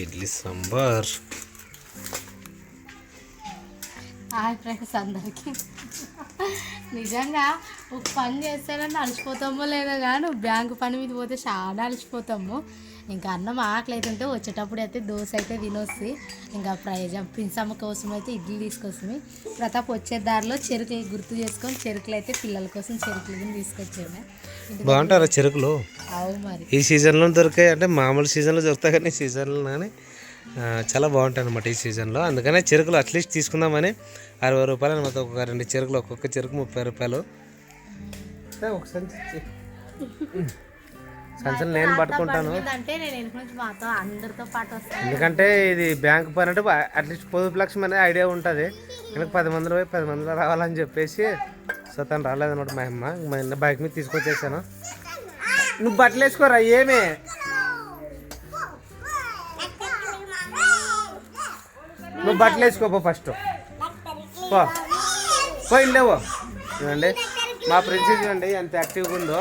Idli sambar. Hi friends అందరికీ. నిజంగా ఒక పని చేస్తేనే అలసిపోతామో లేదో కానీ బ్యాంకు పని మీద పోతే చాలా అలసిపోతాము ఇంకా అన్నం ఆకలి అవుతుంటే వచ్చేటప్పుడు అయితే దోశ అయితే తినొస్తుంది ఇంకా ప్రైజ్ ప్రిన్సమ్మ కోసం అయితే ఇడ్లీ తీసుకొస్తుంది. ప్రతాప్ వచ్చే దారిలో చెరుకులు గుర్తు చేసుకొని చెరుకులు అయితే పిల్లల కోసం చెరుకులు తీసుకొచ్చాము బాగుంటారా చెరుకులు? అవు మరి. ఈ సీజన్లో దొరికాయి అంటే మామూలు సీజన్లో దొరుకుతాయి కానీ ఈ సీజన్లో కానీ చాలా బాగుంటాయి అనమాట ఈ సీజన్లో. అందుకనే చెరుకులు అట్లీస్ట్ తీసుకుందామని అరవై రూపాయలు అనమాట ఒక్కొక్క రెండు చెరుకులు ఒక్కొక్క చెరుకు ముప్పై రూపాయలు. ఏ, ఒక సంచి ఇచ్చి. సంచులు నేను పట్టుకుంటాను. ఎందుకంటే ఇది బ్యాంక్ పని అంటే అట్లీస్ట్ పొదుపు లక్ష్యం అనే ఐడియా ఉంటుంది. ఇంకా పది మందిలో పోయి పది మందిలో రావాలని చెప్పేసి సో తను రాలేదన్నమాట మా అమ్మ. మా ఇంట్లో బైక్ మీద తీసుకొచ్చేసాను. నువ్వు బట్టలు వేసుకోరా? ఏమే? నువ్వు బట్టలు వేసుకోపో ఫస్ట్. పో. పోయిండేవో చూడండి మా ఫ్రెండ్స్ చూడండి ఎంత యాక్టివ్గా ఉందో.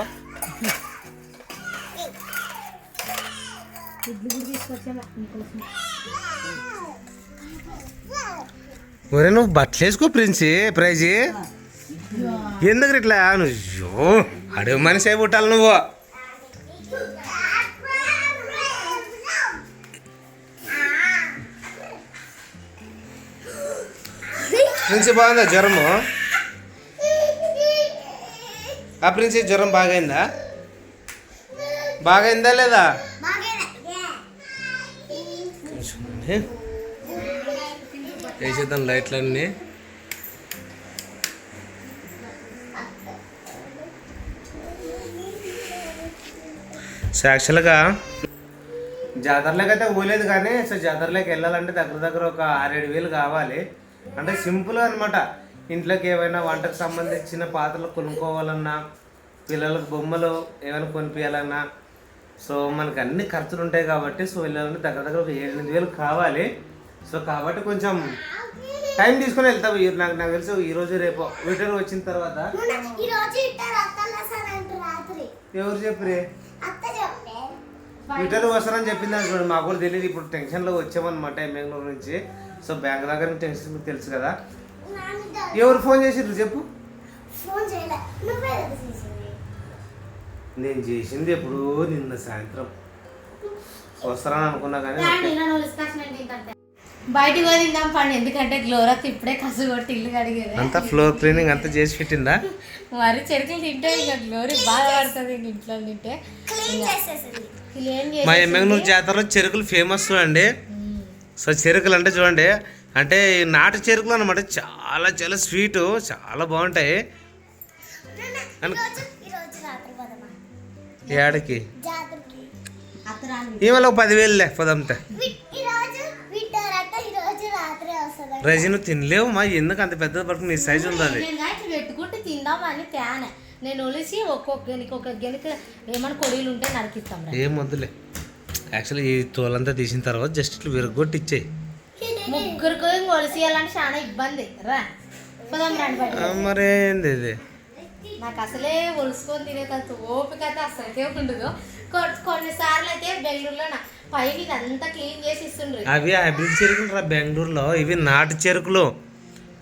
ఒరే నువ్వు బట్టలు వేసుకో ప్రిన్సి ప్రైజ్. ఎందుకు ఇట్లా నువ్వు అడుగు అడవి మనిషి అయి పుట్టాలి నువ్వు. ప్రిన్సి బాగుందా జ్వరము? ఆ ప్రిన్సి జ్వరం బాగైందా? బాగైందా లేదా చూడండి. వేసేద్దాం లైట్లన్నీ. సో యాక్చువల్గా జాతరలోకి అయితే పోలేదు కానీ సో జాతరలోకి వెళ్ళాలంటే దగ్గర దగ్గర ఒక ఆరేడు వేలు కావాలి. అంటే సింపుల్ అనమాట ఇంట్లోకి ఏమైనా వంటకు సంబంధించిన పాత్రలు కొనుక్కోవాలన్నా పిల్లలకు బొమ్మలు ఏమైనా కొనిపించాలన్నా సో మనకు అన్ని ఖర్చులు ఉంటాయి కాబట్టి సో వెళ్ళాలంటే దగ్గర దగ్గర ఒక ఎనిమిది వేలు కావాలి. సో కాబట్టి కొంచెం టైం తీసుకొని వెళ్తావు. ఈ- నాకు నాకు తెలుసు ఈ రోజు రేపు రిటర్న్ వచ్చిన తర్వాత ఎవరు చెప్పరే రిటర్న్ వస్తారని చెప్పింది అనుకోండి మాకు కూడా తెలియదు. ఇప్పుడు టెన్షన్లో వచ్చామన్నమాట బెంగళూరు నుంచి. సో బ్యాంక్ దగ్గర టెన్షన్ మీకు తెలుసు కదా. ఎవరు ఫోన్ చేసిర్రు చెప్పు. ఫోన్ నేను చేసింది ఎప్పుడు నిన్న సాయంత్రం. వస్తారని అనుకున్నా కానీ బయటికి తిందాం పండి ఎందుకంటే గ్లోరత్ ఇప్పుడే కసు కొట్టి ఇల్లు కడిగేది. అంతా ఫ్లోర్ క్లీనింగ్ అంతా చేసి పెట్టిందా? మరి చెరుకులు తింటే ఇక గ్లోరీ బాధపడుతుంది ఇంక ఇంట్లో తింటే. క్లీన్ చేసేసింది. క్లీన్ మా ఎమ్మెగనూరు జాతరలో చెరుకులు ఫేమస్ చూడండి. సో చెరుకులు అంటే చూడండి అంటే నాటు చెరుకులు అనమాట చాలా చాలా స్వీట్ చాలా బాగుంటాయి. ఏడకి? ఒక పదివేలు లేకపోదంతే రజీ నువ్వు తినలేవు మా ఎందుకు అంత పెద్ద పడుకు నీ సైజు ఉంది అది పెట్టుకుంటే తిందామని తేన. నేను ఒలిసి ఒక్కొక్క గెనికి ఒక గెనికి ఏమైనా కొడీలు ఉంటే నరికిస్తాం రా. ఏం వద్దులే. యాక్చువల్లీ ఈ తోలంతా తీసిన తర్వాత జస్ట్ ఇట్లా విరగొట్టి ఇచ్చేయి ముగ్గురికి ఒలిసియాలంటే చాలా ఇబ్బంది. రా. పోదాం రండి బయట ఆ, మరి ఏంది ఇది? నాకు అసలే ఒలుసుకొని తినేటంత ఓపిక అయితే అసలుకే ఉండదు. కొన్నిసార్లు అయితే బెంగళూరులో నా పైన ఇదంతా క్లీన్ చేసి ఇస్తుండ్రు. అవి హైబ్రిడ్ చెరుకులు రా బెంగళూరులో ఇవి నాటు చెరుకులు.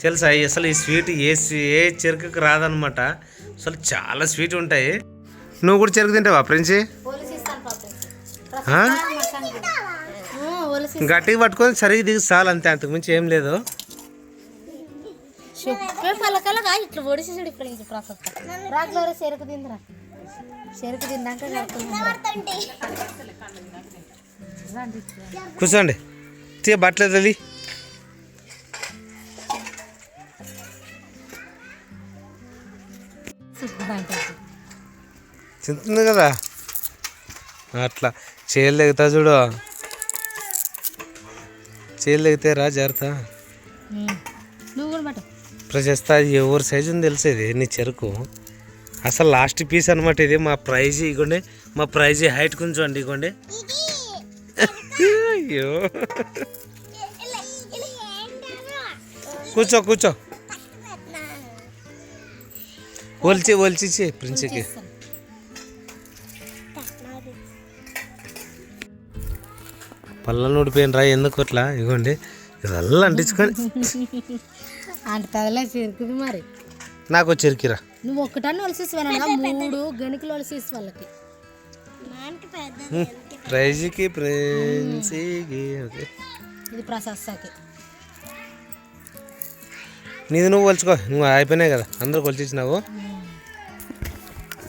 తెలుసా అసలు ఈ స్వీట్ ఏ ఏ చెరుకుకి రాదనమాట అసలు చాలా స్వీట్ ఉంటాయి. నువ్వు కూడా చెరుకు తింటావా ఫ్రెండ్స్ గట్టిగా పట్టుకొని సరిగ్గా దిగి చాలు అంతే అంతకుమించి ఏం లేదు. చెప్పే పలకలుగా ఇట్లా ఒడిసి చూడు ఇప్పుడు ఇంక ప్రసక్త రాట్లలో చెరుకు తిందిరా. చెరుకు రండి. కూర్చోండి. తీ బట్టలేదు అది. తింటుంది కదా. అట్లా చేయలు దిగుతా చూడు. చేయలు దిగితే రా జాగ్రత్త. ప్రశస్త ఎవరి సైజు తెలిసేది నీ చెరుకు. అసలు లాస్ట్ పీస్ అనమాట ఇది. మా ప్రైజ్ ఇగోండి మా ప్రైజ్ హైట్ కొంచెం ఇగోండి. అయ్యో. కూర్చో కూర్చో. ఒలిచి ఒలిచి ప్రిన్సికి ఇస్తాను. పళ్ళను రా ఎందుకు అట్లా ఇగోండి. ఇదల్లా అంటించుకొని. అంటే తగలే చిరుకుది మరి. నాకు చెరికిరా. నువ్వు ఒక్కటాన్ని వలసిస్తావనగా మూడు గణికలు వలసిస్తు వాళ్ళకి. ప్రైజ్కి ప్రిన్సీకి ఓకే. ఇది ప్రశస్తకి నీది నువ్వు కొలుచుకో నువ్వు అయిపోయినాయి కదా. అందరూ కొలిచిచ్చినావు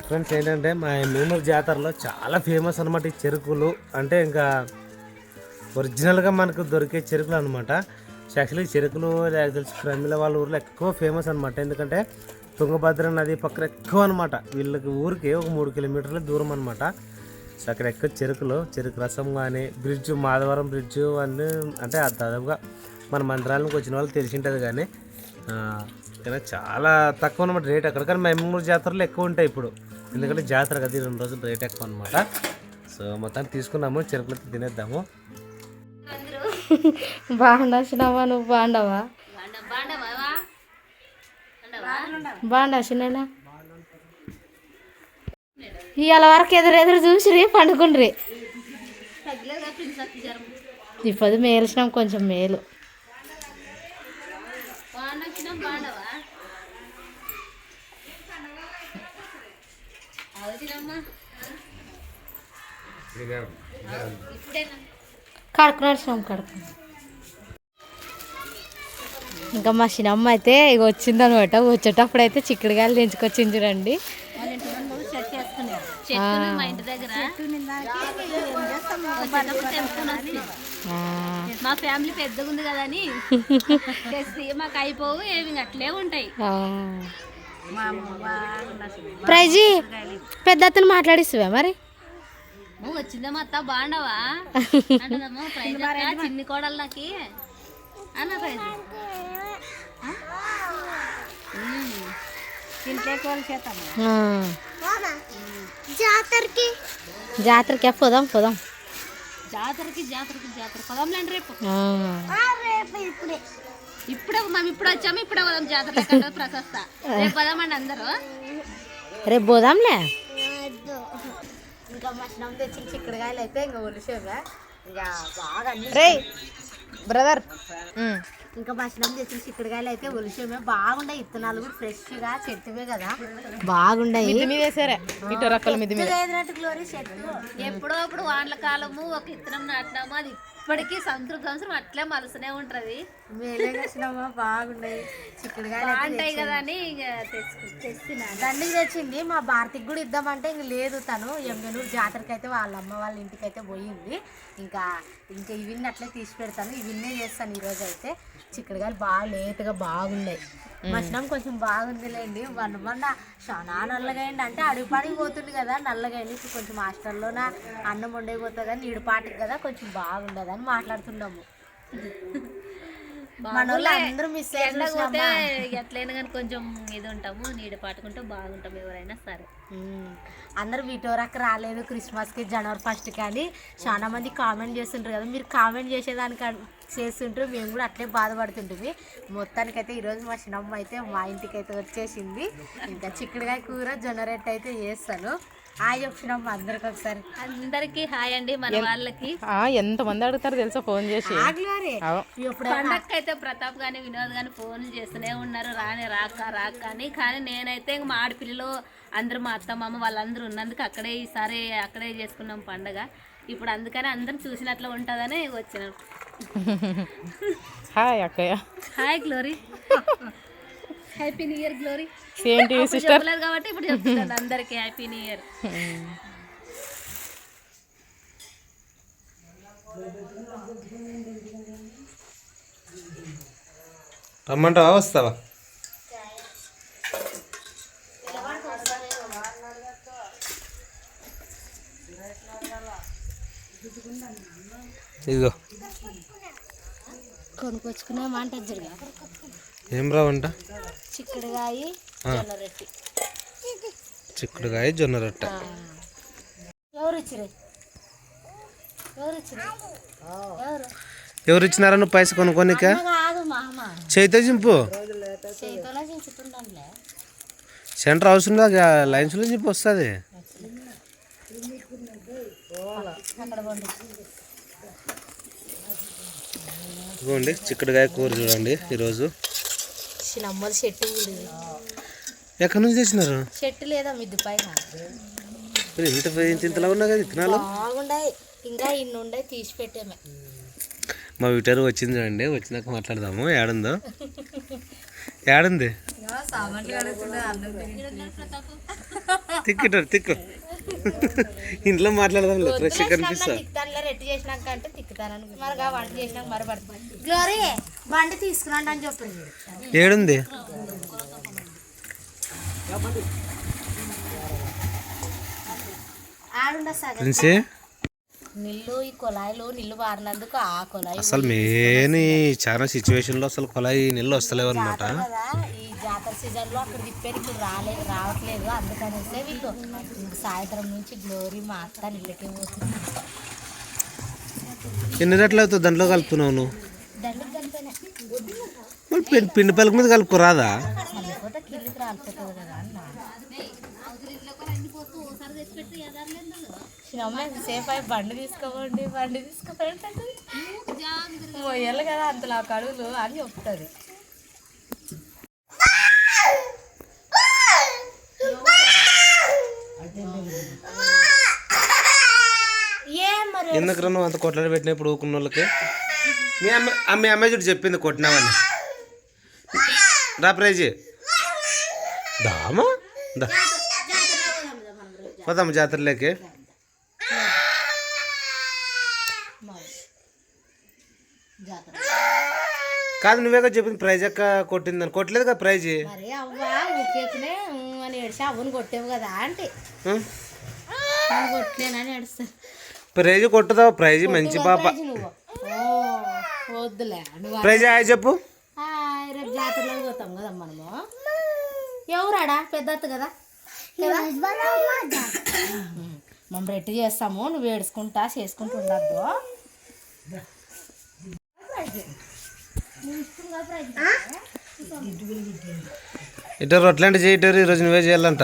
ఫ్రెండ్స్ ఏంటంటే మా మేమూరు జాతరలో చాలా ఫేమస్ అనమాట ఈ చెరుకులు. అంటే ఇంకా ఒరిజినల్గా మనకు దొరికే చెరుకులు అనమాట యాక్చువల్లీ చెరుకులు నాకు తెలిసి ప్రమిళ వాళ్ళ ఊర్లో ఎక్కువ ఫేమస్ అనమాట ఎందుకంటే తుంగభద్ర నది పక్కన ఎక్కువ అనమాట వీళ్ళకి ఊరికి ఒక మూడు కిలోమీటర్ల దూరం అనమాట సో అక్కడ ఎక్కువ చెరుకులు చెరుకు రసం కానీ బ్రిడ్జ్ మాధవరం బ్రిడ్జ్ అన్నీ అంటే దాదాపుగా మన మంత్రాలకు వచ్చిన వాళ్ళు తెలిసి ఉంటుంది కానీ కానీ చాలా తక్కువ అనమాట రేట్ అక్కడ. కానీ మేము జాతరలో ఎక్కువ ఉంటాయి ఇప్పుడు. ఎందుకంటే జాతర కదా రెండు రోజులు రేట్ ఎక్కువ అనమాట సో మొత్తాన్ని తీసుకున్నాము చెరుకులతో తినేద్దాము. బాగుండాసినావా నువ్వు? బాగుండవా? బాగుండాసినా ఇవాళ వరకు ఎదురు ఎదురు చూసిరి పండుకుండ్రి. ఇప్పుడు మేల్చినాం కొంచెం మేలు. కడుపు నడిచినాం కడుపు ఇంకా మా చిన్నమ్మ అయితే ఇక వచ్చిందనమాట. వచ్చేటప్పుడు అయితే చిక్కుడుకాయలు తెంచుకొచ్చింది చూడండి. ఆ, మా ఫ్యామిలీ పెద్దగా ఉంది కదా అని మాకు అయిపోవు ఏమి అట్లే ఉంటాయి. ప్రైజీ పెద్ద అతను మాట్లాడిస్తువా మరి? నువ్వు వచ్చిందమ్మా అత్త బాగుండవా అంటదమ్మా ప్రైజ్ అక్క, చిన్ని కోడలు నాకి. అన్న ప్రైజ్. జాతరకి. జాతరకి పోదాం పోదాం. జాతరకి జాతరకి జాతర. పదంలేండి రేపు. ఆ. రేపు ఇప్పుడే. ఇప్పుడే మేము ఇప్పుడు వచ్చాము ఇప్పుడే పోదాం జాతర ప్రశస్త. రేపు పదమండి అందరూ. రేపు పోదాంలే. ఇంకా మధ్యాహ్నం తెచ్చిన చిక్కుడుకాయలు అయితే ఇంకా ఒలిసేవా ఇంకా బాగా రే బ్రదర్. ఇంకా మధ్యాహ్నం తెచ్చిన చిక్కుడుకాయలు అయితే ఒలిసేమే బాగుండే ఇత్తనాలు కూడా ఫ్రెష్గా చెట్టువే కదా. గ్లోరీ చెట్టు. ఎప్పుడో అప్పుడు వానల కాలము ఒక ఇత్తనం నాటినాము అది ఇప్పటికీ సంవత్సరం సంవత్సరం అట్లే మలుసునే ఉంటది. బాగున్నాయి. బాగుంటాయి కదా అని ఇక దండికి తెచ్చింది. మా భారతికి కూడా ఇద్దామంటే ఇంక లేదు తను. ఎంగనూరు జాతరకి అయితే వాళ్ళ అమ్మ వాళ్ళ ఇంటికి అయితే పోయింది. ఇంకా ఇంకా ఇవన్నీ అట్లే తీసి పెడతాను. ఇవన్నీ చేస్తాను ఈరోజు అయితే చిక్కుడుకాయలు బాగా లేతగా బాగున్నాయి. మధ్యాహ్నం కొంచెం బాగుందిలేండి. వన్ వన్ చాలా నల్లగా అయింది అంటే అడుగు పడికి పోతుంది కదా. నల్లగా అయింది ఇప్పుడు కొంచెం హాస్టల్లోన అన్నం వండైపోతుంది కానీ నీడు పాటకి కదా. కొంచెం బాగుండదు అని మాట్లాడుతున్నాము. అందరూ మిస్ ఎట్లయినా కానీ కొంచెం ఇది ఉంటాము నీడ పాటుకుంటే బాగుంటాం ఎవరైనా సరే. అందరూ వీటోరాక రాలేదు క్రిస్మస్కి జనవరి ఫస్ట్ కానీ చాలా మంది కామెంట్ చేస్తుంటారు కదా. మీరు కామెంట్ చేసేదానికి చేస్తుంటారు. మేము కూడా అట్లే బాధపడుతుంటుంది మొత్తానికైతే ఈరోజు మా చిన్నమ్మ అయితే మా ఇంటికి అయితే వచ్చేసింది. ఇంకా చిక్కుడుకాయ కూర జొన్న రొట్టె అయితే చేస్తాను. ఆ చెప్పినమ్మ అందరికి ఒకసారి. అందరికి హాయ్ అండి మన వాళ్ళకి. ఎంతమంది అడుగుతారు తెలుసా? ఫోన్ చేసి. పండగకి అయితే ప్రతాప్ గాని వినోద్ గాని ఫోన్లు చేస్తూనే ఉన్నారు. రాని రాక రాక అని. కానీ నేనైతే ఇంక మా ఆడపిల్లలు అందరూ మా అత్త మామ వాళ్ళందరూ ఉన్నందుకు అక్కడే ఈసారి అక్కడే చేసుకున్నాం పండగ. ఇప్పుడు అందుకని అందరం చూసినట్లు ఉంటుందని వచ్చినాం. హాయ్ అక్కయ్య. Hi Glory. Happy new year Glory. Same TV sister? చెప్పలేదు కాబట్టి ఇప్పుడు చెప్తున్నాను అందరికి హ్యాపీ న్యూ ఇయర్. రమ్మంటావా వస్తావా? ఇదిగో. జరుగా. ఏం రావంట చిక్కుడుకాయ జొన్న రొట్టె. చిక్కుడుకాయ జొన్న రొట్టె. ఎవరు ఇచ్చిరే ఎవరు ఇచ్చిరే ఎవరు? ఎవరు ఇచ్చినారా నువ్వు పైసలు కొనుక్కోనిక? చేయితే చింపు. సెంటర్ అవసరం లేదు లైన్స్లో చింపు వస్తుంది. ఇదిగోండి చిక్కుడుకాయ కూర చూడండి ఈరోజు. చిన్నమ్మల చెట్టు. ఎక్కడి నుంచి తెచ్చినారు? చెట్టు లేదా మిద్దు పైన? ఇంత ఇంత ఇంతలా ఉన్నా కదా విత్తనాలు బాగుండాయి. ఇంకా ఇన్ని ఉండే తీసి పెట్టామే. మా వీటారు వచ్చింది చూడండి వచ్చినాక మాట్లాడదాము ఏడుందో? ఏడుంది? తిక్కిటారు తిక్కు ఇంట్లో మాట్లాడదాం ఫ్రెష్గా కనిపిస్తా. రెట్టి చేసినాక అంటే తిక్కుతానని మరి ఆ వంట చేసినాక మరి పడుతుంది. గ్లోరీ బండి తీసుకురండి అని చెప్పింది. ఏడుంది? ఆడుండ నీళ్ళు ఈ కుళాయిలో నీళ్ళు వారినందుకు ఆ కుళాయి అసలు మెయిన్ చాలా సిచ్యువేషన్లో అసలు కొలాయి నీళ్ళు వస్తలేవు అనమాట ఈ జాతర సీజన్లో అక్కడ తిప్పారు ఇప్పుడు రాలేదు రావట్లేదు. అందుకనేసే వీళ్ళు సాయంత్రం నుంచి గ్లోరీ మా అత్త నీళ్ళకే పోతుంది. ఎన్ని రెట్లు అవుతుంది దాంట్లో కలుపుతున్నావు నువ్వు? పిండి పిండి పలక మీద సేఫ్ అయి బండి తీసుకోవండి బండి మొయ్యాలి కదా అంతలా కడుగులు అని చెప్తుంది. ఎందుకు నువ్వు అంత కొట్లాడి పెట్టినప్పుడు ఊకున్న వాళ్ళకి మీ అమ్మ మీ అమ్మాయి చూడు చెప్పింది కొట్టినావని. రా ప్రైజ్. దామా? దా. పోదాము జాతరలోకి. జాతర కాదు నువ్వేగా చెప్పింది ప్రైజ్ అక్క కొట్టిందని. కొట్టలేదు కదా ప్రైజ్ అవ్వని కొట్టేవు కదా అంటే నేను కొట్టలేనని ప్రైజ్ కొట్టదావు ప్రైజ్ మంచి పాప. ప్రైజ్ హాయ్ చెప్పు. రేపు జాతరలో పోతాం కదా మనము. ఎవరాడా? పెద్దత్త కదా? కదా? మనం రెట్టి చేస్తాము. నువ్వు ఏడుచుకుంటా చేసుకుంటూ ఉండద్దు. ఇటు రొట్లాంటి చేయటారు ఈరోజు నువ్వే చేయాలంట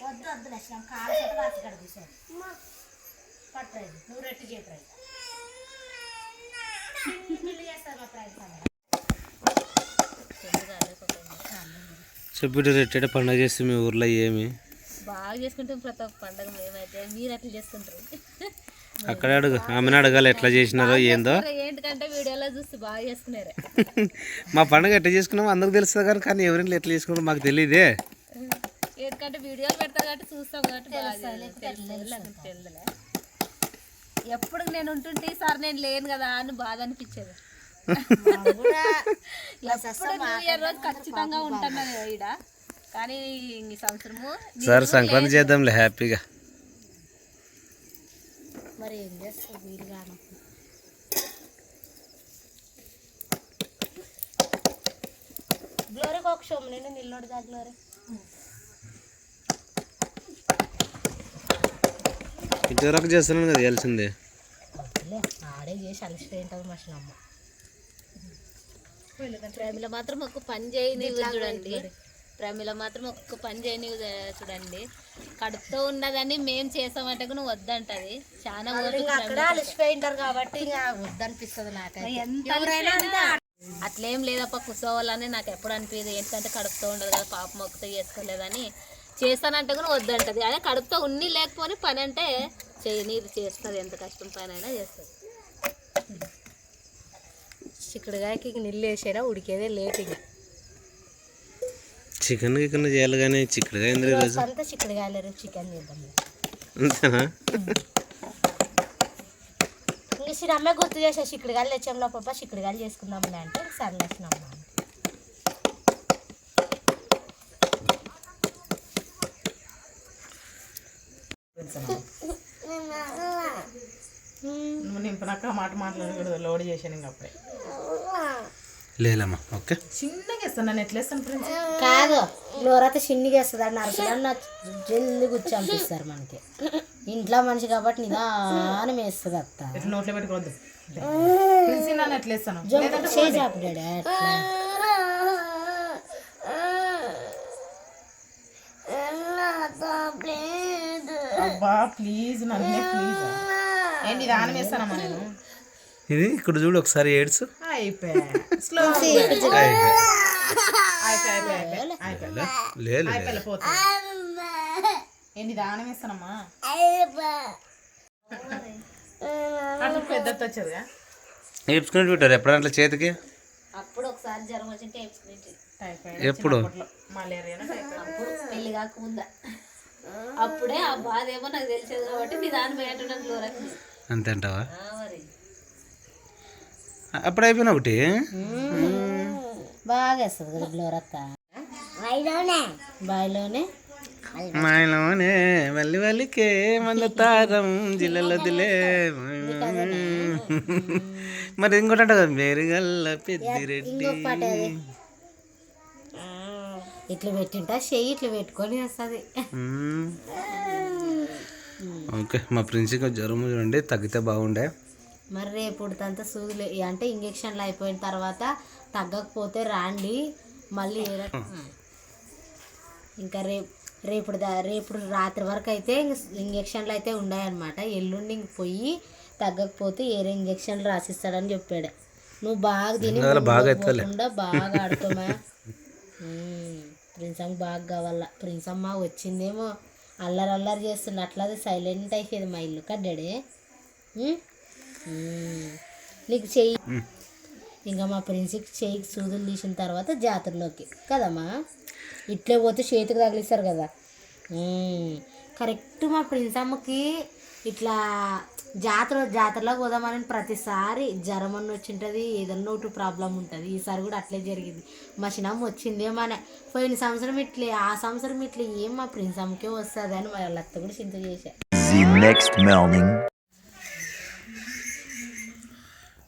వద్దు వద్దు లక్ష్యం కాలు చేత వాసి కడ కూర్చోండి పట్టలేదు నువ్వు రెట్టి చేయ ప్రైజ్ చేస్తారు మా ప్రైజ్ చెప్పు రెట్టేట పండుగ చేస్తే మీ ఊర్లో ఏమి? బాగా చేసుకుంటాం ప్రతి ఒక్క పండగ మేమైతే మీరు ఎట్లా చేసుకుంటారు అక్కడే అడుగు ఆమెను అడగాలి ఎట్లా చేసినారో ఏందో. ఏంటంటే వీడియోలో చూసి బాగా చేసుకున్నారు మా పండుగ ఎట్లా చేసుకున్నామో అందరికి తెలుస్తుంది కానీ కానీ ఎవరిని ఎట్లా చేసుకున్నామో మాకు తెలియదే. ఎందుకంటే వీడియోలు పెడతారు కాబట్టి చూస్తాం కాబట్టి. ఎప్పుడు నేను ఉంటుంటే సార్ నేను లేను కదా అని బాధ అనిపించేది. ఖచ్చితంగా ఉంటాను ఈడ. కానీ ఈ సంవత్సరము సరే సంక్రాంతి చేద్దాంలే హ్యాపీగా. మరి ఏం చేస్తావు వీలు కాను గ్లోరీకి ఒక నేను నిల్లోడు దా గ్లోరీ. ఇంతవరకు చేస్తున్నాను కదా తెలిసిందే లే ఆడే చేసి అలసిపోయి ఉంటుంది మా చిన్నమ్మ. ప్రేమిలో మాత్రం ఒక పని చేయని చూడండి. ప్రేమిలో మాత్రం ఒక్క పని చేయని చూడండి. కడుపుతో ఉన్నదని మేము చేసామంటే కూడా నువ్వు వద్దంటది. చాలా ఓపిక ఇంకా అక్కడ అలసిపోయి ఉంటారు కాబట్టి వద్దనిపిస్తుంది ఎంత అలసిపోయినా అట్లేం లేదప్ప కూర్చోవాలని నాకు ఎప్పుడు అనిపించదు ఎందుకంటే కడుపుతో ఉండదు కదా పాప మొక్కతో చేసుకోలేదని. చేస్తానంటే కూడా వద్దంటది. అదే కడుపుతో ఉన్ని లేకపోని పని అంటే చేయని చేస్తుంది. ఎంత కష్టం పని అయినా చేస్తుంది. చిక్కుడుగాయకి నీళ్ళు వేసేనా? ఉడికేదే లేట్ ఇంకా. చికెన్ గికెన్ చేయాలి కానీ చిక్కుడుగా ఎందుకు ఈరోజు అంతా చిక్కుడుగాయలు రేపు చికెన్ చేద్దాం అంతేనా? ఇంక చిన్నమ్మే గుర్తు చేసా చిక్కుడుగాయలు తెచ్చాంలో పాప చిక్కుడుగాయలు చేసుకుందాంలే అంటే సరే లక్ష్మమ్మ నువ్వు నింపినాక మాట మాట్లాడకూడదు లోడ్ చేశాను ఇంక అప్పుడే. లేలమ్మా ఓకే. చిన్నగా ఎట్లా ఫ్రెండ్స్ కాదు గ్లోరైతే చిన్నిగా వేస్తుంది అని అరసలన్న జల్ది కూర్చో అనిపిస్తారు మనకి. ఇంట్లో మనిషి కాబట్టి నిదానం వేస్తుంది అత్త. ఎట్లా నోట్లో పెట్టుకోవద్దు. ప్రిన్సీ నన్ను ఎట్లా ఇస్తాను చేసి అప్పుడాడు అట్లా. అబ్బా ప్లీజ్ నన్నే ప్లీజ్ ఏంటి ఇది ఆనం వేస్తానమ్మా నేను. ఇది ఇక్కడ చూడు ఒకసారి ఏడ్స్ అయిపోయా? స్లో ఏంటి వేస్తానమ్మా? అట్లా పెద్దది వచ్చేదిగా? పెట్టారు ఎప్పుడన్నా అట్లా చేతికి? అప్పుడు ఒకసారి జ్వరం వచ్చింటే ఎప్పుడు? పెళ్ళి కాకముందా. అప్పుడే ఆ బాధ ఏమో నాకు తెలిసేది కాబట్టి మీ దాని బయట గ్లోరకి అంతే అంటావా? అప్పుడు అయిపోయిన ఒకటి బాగా వేస్తుంది అయిలోనే బాయిలోనే? మాయలోనే మళ్ళీ వల్లికే మళ్ళీ తారం జిల్లలదిలే మరి ఇంకోటి అంట కదా మేరిగల్ల పెద్దిరెడ్డి. ఇంకొక పాట అది ఇట్లా పెట్టింటా చెయ్యి ఇట్లా పెట్టుకొని వస్తుంది. ఓకే మా ప్రిన్సికి జ్వరం చూడండి తగ్గితే బాగుండే. మరి రేపు అంతా సూదులు. అంటే ఇంజక్షన్లు అయిపోయిన తర్వాత తగ్గకపోతే రాండి. మళ్ళీ ఇంకా రేపు రేపు రేపు రాత్రి వరకు అయితే ఇంజక్షన్లు అయితే ఉన్నాయన్నమాట. ఎల్లుండి ఇంక పోయి తగ్గకపోతే ఏరే ఇంజక్షన్లు రాసిస్తాడని చెప్పాడు. నువ్వు బాగా తిని బాగా బాగా ఆడుకోమా ప్రిన్స్ అమ్మ బాగా కావాల. ప్రిన్స్ అమ్మ వచ్చిందేమో అల్లరి అల్లరి చేస్తున్న సైలెంట్ అయిపోయింది మా ఇల్లు. కడ్డాడే. నీకు చెయ్యి. ఇంకా మా ప్రిన్స్కి చెయ్యికి సూదులు తీసిన తర్వాత జాతరలోకి. కదమ్మా? ఇట్లే పోతే చేతికి తగిలిస్తారు కదా. కరెక్ట్ మా ప్రిన్స్ అమ్మకి ఇట్లా జాతర జాతరలోకి పోదామని ప్రతిసారి జ్వరం అన్న వచ్చింటుంది ఏదన్నా ఒకటి ప్రాబ్లం ఉంటుంది. ఈసారి కూడా అట్లే జరిగింది. మా చిన్నమ్మ వచ్చిందేమనే పోయిన సంవత్సరం ఇట్లే ఆ సంవత్సరం ఇట్లే ఏం మా ప్రిన్స్ అమ్మకే వస్తుంది అని మా వాళ్ళ అత్త కూడా చింత చేశారు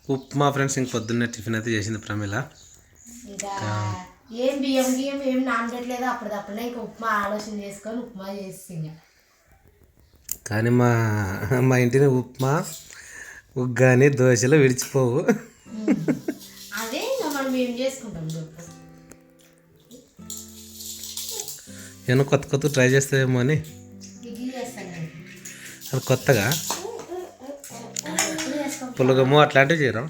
ఉప్మా ఫ్రెండ్స్ ఇంక పొద్దున్నే టిఫిన్ అయితే చేసింది ప్రమిళ ఏం బియ్యం బియ్యం ఏం నానబెట్టలేదు? అప్పటిదప్పుడే ఇంకా ఉప్మా ఆలోచన చేసుకొని ఉప్మా చేసి కానీ మా మా ఇంటిని ఉప్మా ఉగ్గాని దోశలు విడిచిపోవు. అదే మనం ఏం చేసుకుంటాం నేను కొత్త కొత్త ట్రై చేస్తావేమో అని. అది కొత్తగా? పులగము అట్లాంటివి చేయరా?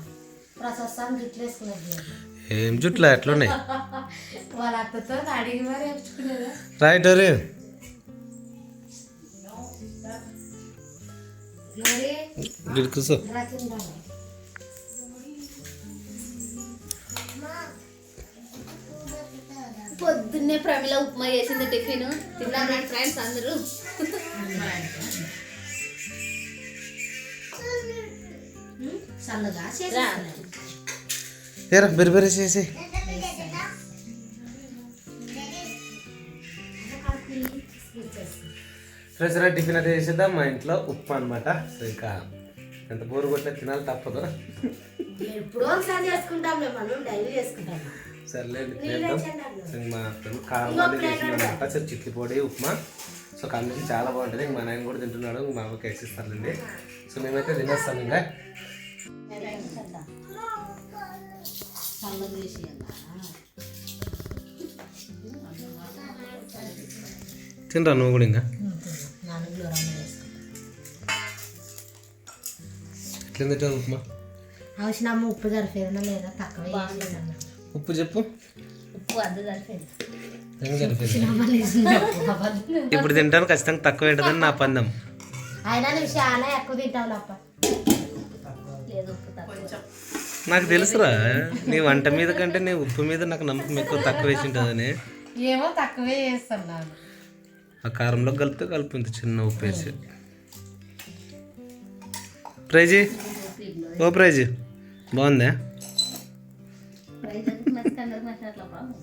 ఏం జుట్లు? ఎట్లున్నాయి? రైట్ అరే కూర్చో. పొద్దున్నే ప్రమిళ ఉప్మా చేసింది టిఫిన్. తిన్నాను ఫ్రెండ్స్ అందరూ? చల్లగా ఏరా బెరి చేసి రా టిఫిన్ అయితే చేసేద్దాం. మా ఇంట్లో ఉప్మా అనమాట సో ఇంకా ఎంత బోరు కొట్టినా తినాలి తప్పదు. ఎప్పుడో ఒకసారి చేసుకుంటాంలే మనం డైలీ చేసుకుంటాం. సర్లే తినేద్దాం. సో ఇంక మా ఫ్రెండ్ కారం చేసిందన్నమాట సో చిట్లి పొడి ఉప్మా. సో కాంబినేషన్ చాలా బాగుంటుంది. మా నాయన కూడా తింటున్నాడు. మా అమ్మకి వేసిస్తానండి సో మేమైతే తినేస్తాం ఇంకా. తింటా నువ్వు కూడా ఇంకా? ఎట్లా తింటావు ఉప్మా? అవసరం అమ్మ ఉప్పు సరిపోయిందా లేదా? తక్కువ ఉప్పు చెప్పు. ఉప్పు అద్దు సరిపోయింది. ఇప్పుడు తింటాను ఖచ్చితంగా తక్కువ ఏంటదని నా పందెం. అయినా నువ్వు చాలా ఎక్కువ తింటావు నాకు తెలుసురా నీ వంట మీద కంటే నీ ఉప్పు మీద నాకు నమ్మకం ఎక్కువ తక్కువ వేసి ఉంటుందని. ఏమో తక్కువే చేస్తున్నాను ఆ కారంలో కలిపితే కలిపింది చిన్న ఉప్పు వేసి. ప్రైజీ? ఓ ప్రైజీ. బాగుందా? నచ్చినట్లు బాబు